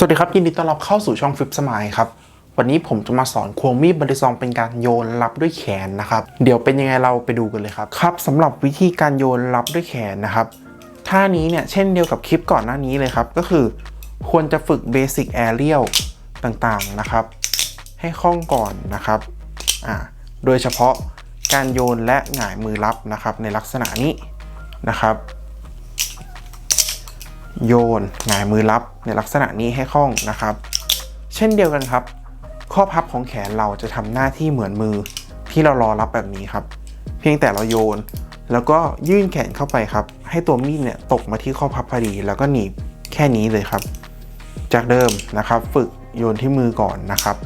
สวัสดีครับ ยินดีต้อนรับเข้าสู่ช่องฟิปสมายครับ วันนี้ผมจะมาสอนควงมีดบริซองเป็นการโยนรับด้วยแขนนะครับ เดี๋ยวเป็นยังไงเราไปดูกันเลยครับครับสำหรับวิธีการโยนรับด้วยแขนนะครับท่านี้เนี่ยเช่นเดียวกับคลิปก่อนหน้านี้เลยครับ ก็คือควรจะฝึกเบสิกแอเรียลต่างๆนะครับ ให้คล่องก่อนนะครับอ่าโดยเฉพาะการโยนและหงายมือรับนะครับในลักษณะนี้นะครับ โยนหงายมือรับในลักษณะนี้ให้คล่องนะครับ เช่นเดียวกันครับ ข้อพับของแขนเราจะทำหน้าที่เหมือนมือที่เรารอรับแบบนี้ครับ เพียงแต่เราโยน แล้วก็ยื่นแขนเข้าไปครับ ให้ตัวมีดเนี่ยตกมาที่ข้อพับพอดี แล้วก็หนีบแค่นี้เลยครับ จากเดิมนะครับ ฝึกโยนที่มือก่อนนะครับ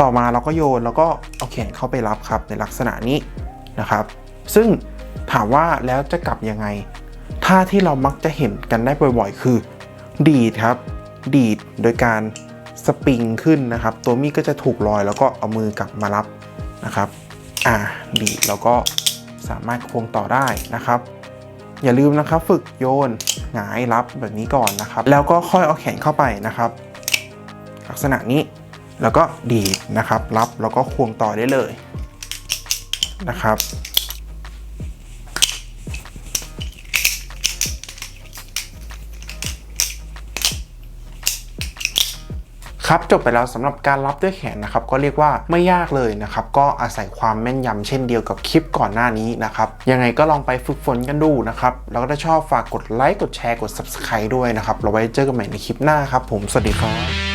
ต่อมาเราก็โยนแล้วก็เอาแขนเข้าไปรับครับในลักษณะนี้นะครับ ซึ่งถามว่าแล้วจะกลับยังไง ท่าที่เรามักจะเห็นกันได้บ่อยๆ คือ ดีดครับ ดีดโดยการสปริงขึ้นนะครับ ตัวมีดก็จะถูกลอยแล้วก็เอามือกลับมารับนะครับ อ่าดีดแล้วก็สามารถควงต่อได้นะครับ อย่าลืมนะครับฝึกโยนหงายรับแบบนี้ก่อนนะครับ แล้วก็ค่อยเอาแขนเข้าไปนะครับ ลักษณะนี้แล้วก็ดีดนะครับ รับแล้วก็ควงต่อได้เลยนะครับ ครับจบไปแล้วสำหรับการรับด้วยแขนนะครับก็เรียกว่าไม่ยากเลยนะครับก็อาศัยความแม่นยำเช่นเดียวกับคลิปก่อนหน้านี้นะครับยังไงก็ลองไปฝึกฝนกันดูนะครับแล้วก็ถ้าชอบฝากกดไลค์กดแชร์กด Subscribe ด้วยนะครับเราไว้เจอกันใหม่ในคลิปหน้าครับผมสวัสดีครับ